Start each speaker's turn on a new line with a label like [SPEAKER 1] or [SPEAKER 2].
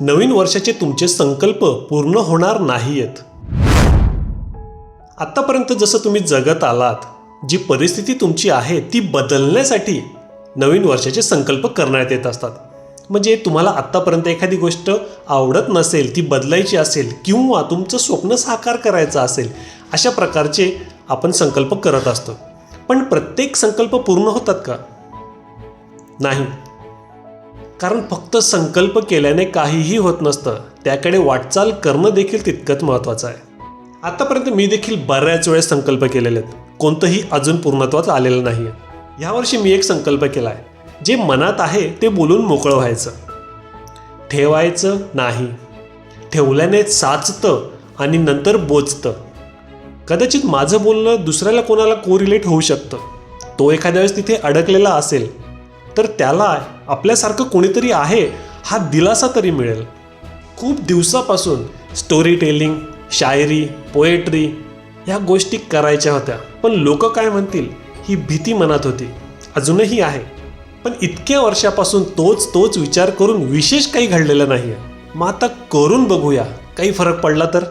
[SPEAKER 1] नवीन वर्षाचे तुमचे संकल्प पूर्ण होणार नाहीयेत. आत्तापर्यंत जसं तुम्ही जगत आलात जी परिस्थिती तुमची आहे ती बदलण्यासाठी नवीन वर्षाचे संकल्प करण्यात येत असतात. म्हणजे तुम्हाला आत्तापर्यंत एखादी गोष्ट आवडत नसेल ती बदलायची असेल किंवा तुमचं स्वप्न साकार करायचं असेल अशा प्रकारचे आपण संकल्प करत असतो. पण प्रत्येक संकल्प पूर्ण होतात का? नाही. कारण फक्त संकल्प केल्याने काहीही होत नसतं. त्याकडे वाटचाल करणं देखील तितकंच महत्त्वाचं आहे. आतापर्यंत मी देखील बऱ्याच वेळेस संकल्प केलेले आहेत. कोणतंही अजून पूर्णत्वात आलेलं नाही आहे यावर्षी मी एक संकल्प केला आहे जे मनात आहे ते बोलून मोकळं व्हायचं. ठेवायचं नाही. ठेवल्याने साचतं आणि नंतर बोचतं. कदाचित माझं बोलणं दुसऱ्याला कोणाला कोरिलेट होऊ शकतं. तो एखाद्या वेळेस तिथे अडकलेला असेल. तर त्याला आपल्यासारखं कोणीतरी आहे हा दिलासा तरी मिळेल. खूप दिवसापासून स्टोरी टेलिंग शायरी पोएट्री ह्या गोष्टी करायच्या होत्या. पण लोक काय म्हणतील ही भीती मनात होती. अजूनही आहे. पण इतक्या वर्षापासून तोच तोच विचार करून विशेष काही घडलेलं नाही आहे मग आता करून बघूया. काही फरक पडला तर?